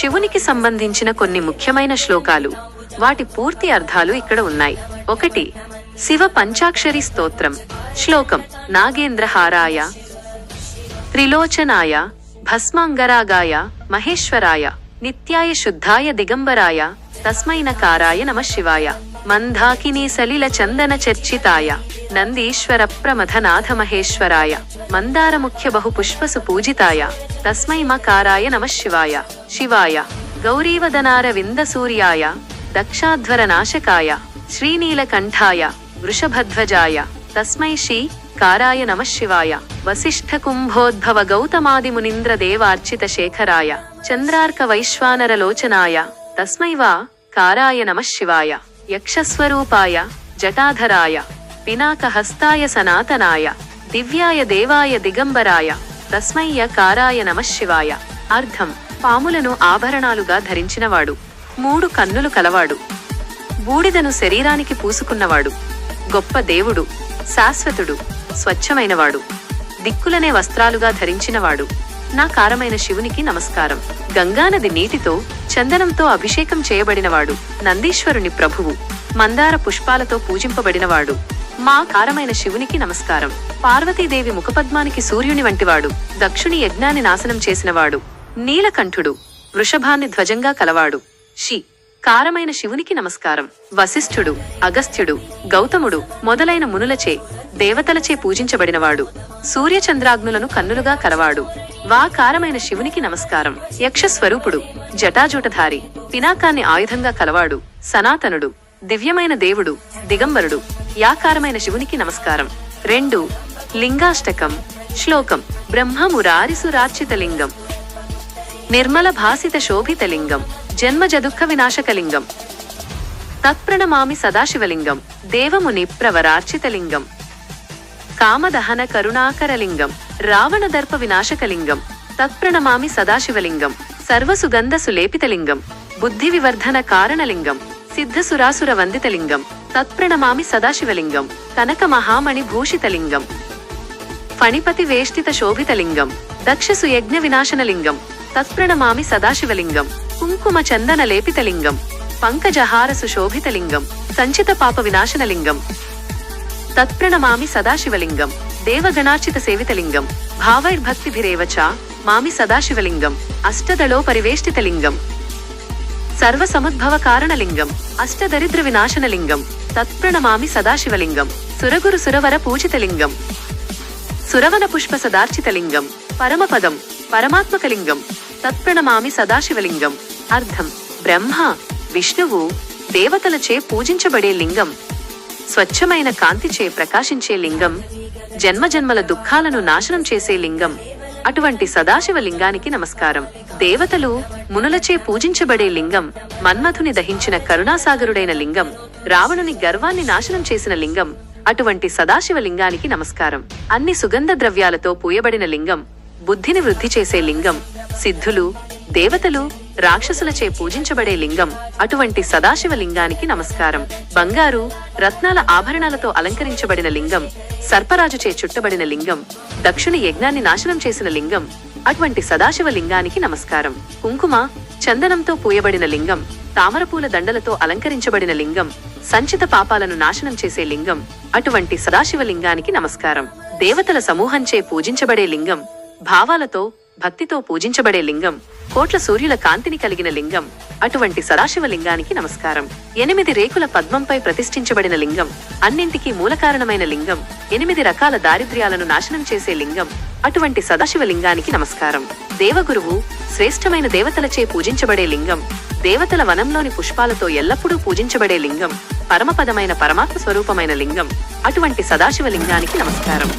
శివునికి సంబంధించిన కొన్ని ముఖ్యమైన శ్లోకాలు. వాటి పూర్తి అర్థాలు ఇక్కడ ఉన్నాయి. ఒకటి శివ పంచాక్షరి స్తోత్రం. శ్లోకం నాగేంద్రహారాయ. త్రిలోచనాయ భస్మాంగరాగాయ మహేశ్వరాయ నిత్యాయ శుద్ధాయ దిగంబరాయ తస్మైనకారాయ నమ శివాయ. మందాకినీ సలిల చందన చర్చితాయ నందీశ్వర ప్రమథనాథ మహేశ్వరాయ మందార ముఖ్య బహు పుష్పసు పూజితాయ తస్మై మకారాయ నమ శివాయ గౌరీవదనార వింద సూర్యాయ దక్షాధ్వర నాశకాయ శ్రీనీలకంఠాయ వృషభధ్వజాయ తస్మై శ్రీ కారాయ నమశివాయ వసిష్ఠ కుంభోద్భవ గౌతమాది దేవార్చిత శేఖరాయ చంద్రార్క వైశ్వానర లోచనాయ తస్మై కారాయ నమశివాయ యక్షస్వరూపాయ జటాధరాయ పినాక హస్తాయ సనాతనాయ దివ్యాయ దేవాయ దిగంబరాయ తస్మయ్య కారాయ నమశివాయ అర్థం పాములను ఆభరణాలుగా ధరించినవాడు. మూడు కన్నులు కలవాడు. బూడిదను శరీరానికి పూసుకున్నవాడు. గొప్ప దేవుడు. శాశ్వతుడు. స్వచ్ఛమైనవాడు. దిక్కులనే వస్త్రాలుగా ధరించినవాడు. నా కారమైన శివునికి నమస్కారం. గంగానది నీటితో చందనంతో అభిషేకం చేయబడినవాడు నందీశ్వరుని ప్రభువు. మందార పుష్పాలతో పూజింపబడినవాడు. మా కారమైన శివునికి నమస్కారం. పార్వతీదేవి ముఖపద్మానికి సూర్యుని వంటివాడు. దక్షుని యజ్ఞాన్ని నాశనం చేసినవాడు. నీలకంఠుడు. వృషభాన్ని ధ్వజంగా కలవాడు. షి. కారమైన శివునికి నమస్కారం. వశిష్ఠుడు. అగస్త్యుడు. గౌతముడు. మొదలైన మునులచే దేవతలచే పూజించబడినవాడు. సూర్యచంద్రాగ్నులను కన్నులుగా కలవాడు. వా కారమైన శివునికి నమస్కారం. యక్ష స్వరూపుడు జటాజూటధారి పినాకాన్ని ఆయుధంగా కలవాడు సనాతనుడు దివ్యమైన దేవుడు దిగంబరుడు యాకారమైన శివునికి నమస్కారం. రెండు లింగాష్టకం శ్లోకం బ్రహ్మమురారిసురార్చితలింగం నిర్మల భాసిత శోభితలింగం జన్మ జన్మజ వినాశకలింగం తత్ప్రణమామి సదాశివలింగం దేవముని ప్రవరార్చితలింగం కామదహన కరుణాకరలింగం రావణదర్ప వినాశకలింగం తత్ప్రణమామి సదాశివలింగం సర్వసుగంధ సులేపితలింగం బుద్ధి వివర్ధన కారణలింగం సిద్ధసురాసుర వందితలింగం తత్ప్రణమామి సదాశివలింగం కనక మహామణి భూషితలింగం ఫణిపతి వేష్టిత శోభితలింగం దక్షసు యజ్ఞ వినాశనలింగం తత్ప్రణమామి సదాశివలింగం కుంకుమ చందన లేపితలింగం పంకజహార సుశోభితలింగం సంచిత పాప వినాశనలింగం తత్ప్రణమామి సదాశివలింగం. దేవగణార్చిత సేవితలింగం. భావైర్భక్తిభిరేవ చ మామి సదాశివలింగం. అష్టదళో పరివేష్టితలింగం. సర్వసముద్భవ కారణలింగం అష్టదరిద్ర వినాశనలింగం తత్ప్రణమామి సదాశివలింగం. సురగురు సురవర పూజితలింగం. సురవన పుష్ప సదార్చితలింగం పరమపదం. పరమాత్మకలింగం. తత్ప్రణమామి సదాశివలింగం. అర్థం. బ్రహ్మ విష్ణువు దేవతలచే పూజించబడే లింగం. స్వచ్ఛమైన కాంతిచే ప్రకాశించే లింగం జన్మజన్మల దుఃఖాలను నాశనం చేసే లింగం అటువంటి సదాశివ లింగానికి నమస్కారం. దేవతలు మునులచే పూజించబడే లింగం మన్మథుని దహించిన కరుణాసాగరుడైన లింగం రావణుని గర్వాన్ని నాశనం చేసిన లింగం అటువంటి సదాశివ లింగానికి నమస్కారం. అన్ని సుగంధ ద్రవ్యాలతో పూయబడిన లింగం బుద్ధిని వృద్ధి చేసే లింగం సిద్ధులు దేవతలు రాక్షసులచే పూజించబడే లింగం. అటువంటి సదాశివ లింగానికి నమస్కారం. బంగారు రత్నాల ఆభరణాలతో అలంకరించబడిన లింగం. సర్పరాజుచే చుట్టబడిన లింగం. దక్షుని యజ్ఞాన్ని నాశనం చేసిన లింగం. అటువంటి సదాశివ లింగానికి నమస్కారం. కుంకుమ చందనంతో పూయబడిన లింగం. తామరపూల దండలతో అలంకరించబడిన లింగం. సంచిత పాపాలను నాశనం చేసే లింగం. అటువంటి సదాశివ లింగానికి నమస్కారం. దేవతల సమూహంచే పూజించబడే లింగం. భావాలతో భక్తితో పూజించబడే లింగం కోట్ల సూర్యుల కాంతిని కలిగిన లింగం అటువంటి సదాశివ లింగానికి నమస్కారం. ఎనిమిది రేకుల పద్మంపై ప్రతిష్ఠించబడిన లింగం అన్నింటికీ మూలకారణమైన లింగం ఎనిమిది రకాల దారిద్ర్యాలను నాశనం చేసే లింగం అటువంటి సదాశివ లింగానికి నమస్కారం. దేవగురువు శ్రేష్టమైన దేవతలచే పూజించబడే లింగం దేవతల వనంలోని పుష్పాలతో ఎల్లప్పుడూ పూజించబడే లింగం పరమపదమైన పరమాత్మ స్వరూపమైన లింగం అటువంటి సదాశివ లింగానికి నమస్కారం.